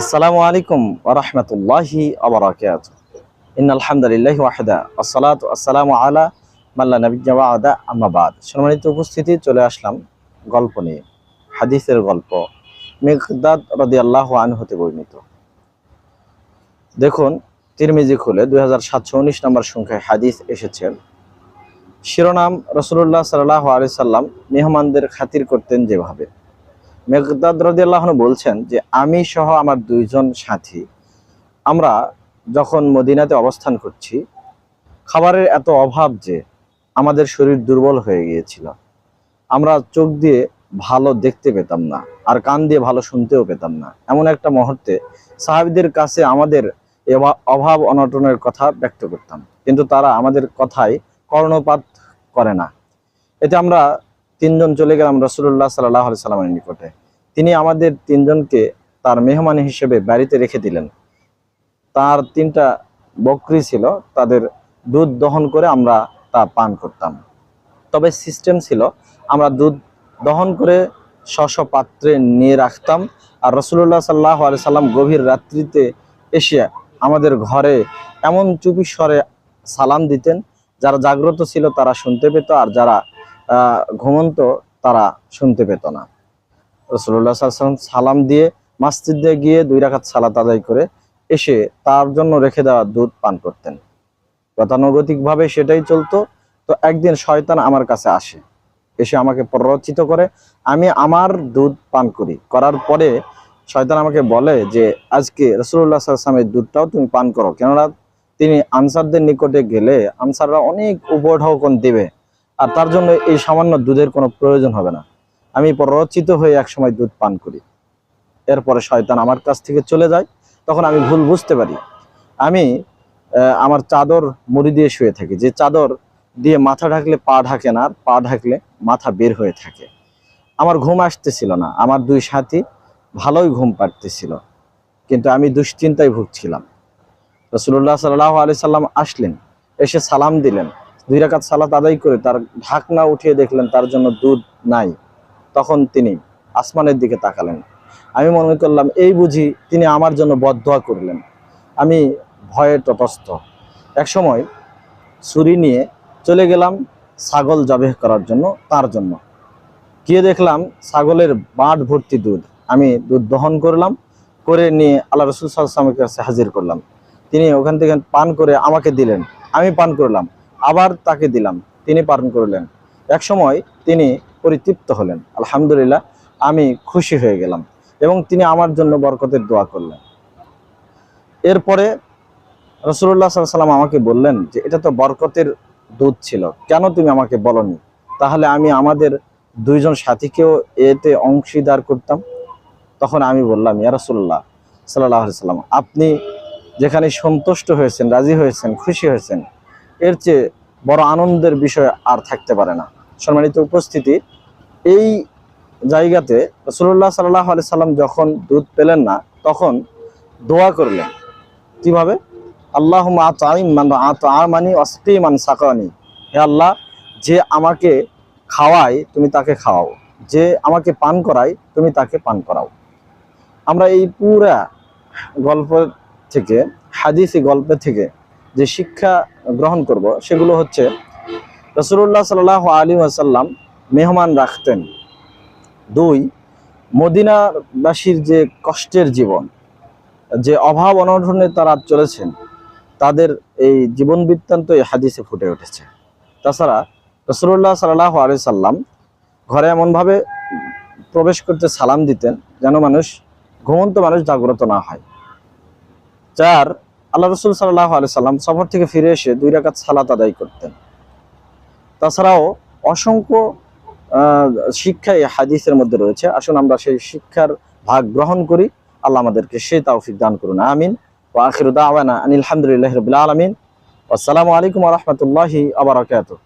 আসসালামু আলাইকুম ইন ওয়াহদা। আসসালামু আলা মাল্লা আম্মাবাদ সম্মানিত উপস্থিতি, চলে আসলাম গল্প নিয়ে। হাদিসের গল্প। মেঘদাদ রদি আল্লাহ আন হতে বর্ণিত। দেখুন, তিরমিজি খুলে দুই হাজার সাতশো উনিশ নম্বর সংখ্যায় হাদিস এসেছেন। শিরোনাম রসুল্লাহ সাল্লাহ আলি সাল্লাম মেহমানদের খাতির করতেন যেভাবে। মেঘদাদ বলছেন যে, আমি সহ আমার দুইজন সাথী, আমরা যখন মদিনাতে অবস্থান করছি, খাবারের এত অভাব যে আমাদের শরীর দুর্বল হয়ে গিয়েছিল। আমরা চোখ দিয়ে ভালো দেখতে পেতাম না, আর কান দিয়ে ভালো শুনতেও পেতাম না। এমন একটা মুহূর্তে সাহাবিদের কাছে আমাদের অভাব অনটনের কথা ব্যক্ত করতাম। কিন্তু তারা আমাদের কথায় কর্ণপাত করে না। এতে আমরা তিনজন চলে গেলাম রসুল্লাহ সাল্লাহ সাল্লামের নিকটে। তিনি আমাদের তিনজনকে তার মেহমান হিসেবে বাড়িতে রেখে দিলেন। তার তিনটা বকরি ছিল, তাদের দুধ দহন করে আমরা তা পান করতাম। তবে সিস্টেম ছিল, আমরা দুধ দহন করে স্ব পাত্রে নিয়ে রাখতাম আর রসুল্লাহ সাল্লাহ আলি সাল্লাম গভীর রাত্রিতে এসে আমাদের ঘরে এমন চুপি স্বরে সালাম দিতেন, যারা জাগ্রত ছিল তারা শুনতে পেত আর যারা ঘুমন্ত তারা শুনতে পেত না। রসুল্লাহ সালাম দিয়ে মসজিদে গিয়ে দুই রাখাত সালাত আদায় করে এসে তার জন্য রেখে দেওয়া দুধ পান করতেন। গতানুগতিকভাবে সেটাই চলতো। তো একদিন শয়তান আমার কাছে আসে, এসে আমাকে প্ররোচিত করে, আমি আমার দুধ পান করি। করার পরে শয়তান আমাকে বলে যে, আজকে রসুল্লাহ সাল্লামের দুধটাও তুমি পান করো। কেননা তিনি আনসারদের নিকটে গেলে আনসাররা অনেক উপঢৌকন দেবে। আর তার জন্য এই সামান্য দুধের কোনো প্রয়োজন হবে না। আমি প্ররোচিত হয়ে একসময় দুধ পান করি। এরপরে শয়তান আমার কাছ থেকে চলে যায়, তখন আমি ভুল বুঝতে পারি। আমি আমার চাদর মুড়ি দিয়ে শুয়ে থাকি। যে চাদর দিয়ে মাথা ঢাকলে পা ঢাকে না, আর পা ঢাকলে মাথা বের হয়ে থাকে। আমার ঘুম আসতেছিল না। আমার দুই সাথী ভালোই ঘুম পাড়তেছিল। কিন্তু আমি দুশ্চিন্তায় ভুগছিলাম। রসুল্লাহ সাল্লাহ আলি সাল্লাম আসলেন, এসে সালাম দিলেন। দুই রাকাত সালাত আদায় করে তার ঢাকনা উঠিয়ে দেখলেন তার জন্য দুধ নাই। তখন তিনি আসমানের দিকে তাকালেন। আমি মনে করলাম, এই বুঝি তিনি আমার জন্য বদদোয়া করলেন। আমি ভয়ে তটস্থ। এক সময় ছুরি নিয়ে চলে গেলাম ছাগল জবেহ করার জন্য, তার জন্য। গিয়ে দেখলাম ছাগলের বাঁট ভর্তি দুধ। আমি দুধ দহন করলাম, করে নিয়ে আল্লাহ রসুল সাল্লামের কাছে হাজির করলাম। তিনি ওখান থেকে পান করে আমাকে দিলেন। আমি পান করলাম, আবার তাকে দিলাম। তিনি পান করলেন। এক সময় তিনি পরিতৃপ্ত হলেন। আলহামদুলিল্লাহ, আমি খুশি হয়ে গেলাম এবং তিনি আমার জন্য বরকতের দোয়া করলেন। এরপরে রসুল্লাহ সাল্লাম আমাকে বললেন যে, এটা তো বরকতের দুধ ছিল, কেন তুমি আমাকে বলনি? তাহলে আমি আমাদের দুইজন সাথীকেও এতে অংশীদার করতাম। তখন আমি বললাম, ইয়া রসুল্লাহ সাল্লাহ সাল্লাম আপনি যেখানে সন্তুষ্ট হয়েছেন, রাজি হয়েছেন, খুশি হয়েছেন, এর চেয়ে বড় আনন্দের বিষয় আর থাকতে পারে না। সম্মানিত উপস্থিতি এই জায়গাতে রসুল্লাহ সাল্লাহ আলি সাল্লাম যখন দুধ পেলেন না, তখন দোয়া করলেন। কীভাবে? আল্লাহ মান অস্তি মান সাকানি। হে আল্লাহ, যে আমাকে খাওয়ায়, তুমি তাকে খাওয়াও। যে আমাকে পান করায়, তুমি তাকে পান করাও। আমরা এই পুরা গল্প থেকে, হাদিসি গল্প থেকে যে শিক্ষা গ্রহণ করব, সেগুলো হচ্ছে রসুল্লাহ সাল্লাহ আলী আসাল্লাম মেহমান রাখতেন। দুই, মদিনাবাসীর যে কষ্টের জীবন, যে অভাব অনটনে তারা চলেছেন, তাদের এই জীবন বৃত্তান্ত এই হাদিসে ফুটে উঠেছে। তাছাড়া রসুল্লাহ সাল্লাহ আলি সাল্লাম ঘরে এমনভাবে প্রবেশ করতে সালাম দিতেন যেন মানুষ, ঘুমন্ত মানুষ জাগ্রত না হয়। চার, আল্লাহ রসুল সাল্লাহ আলি সাল্লাম সফর থেকে ফিরে এসে দুই রাকাত সালাত আদায় করতেন। তাছাড়াও অসংখ্য শিক্ষা এই হাদিসের মধ্যে রয়েছে। আসুন আমরা সেই শিক্ষার ভাগ গ্রহণ করি। আল্লাহ আমাদেরকে সে তাওফিক দান করুন। আমিন। ও আখির দাওয়ানা আনিল হামদুলিল্লাহ রবিল আলমিন। আসসালামু আলাইকুম রহমতুল্লাহি আবরাকাতুহ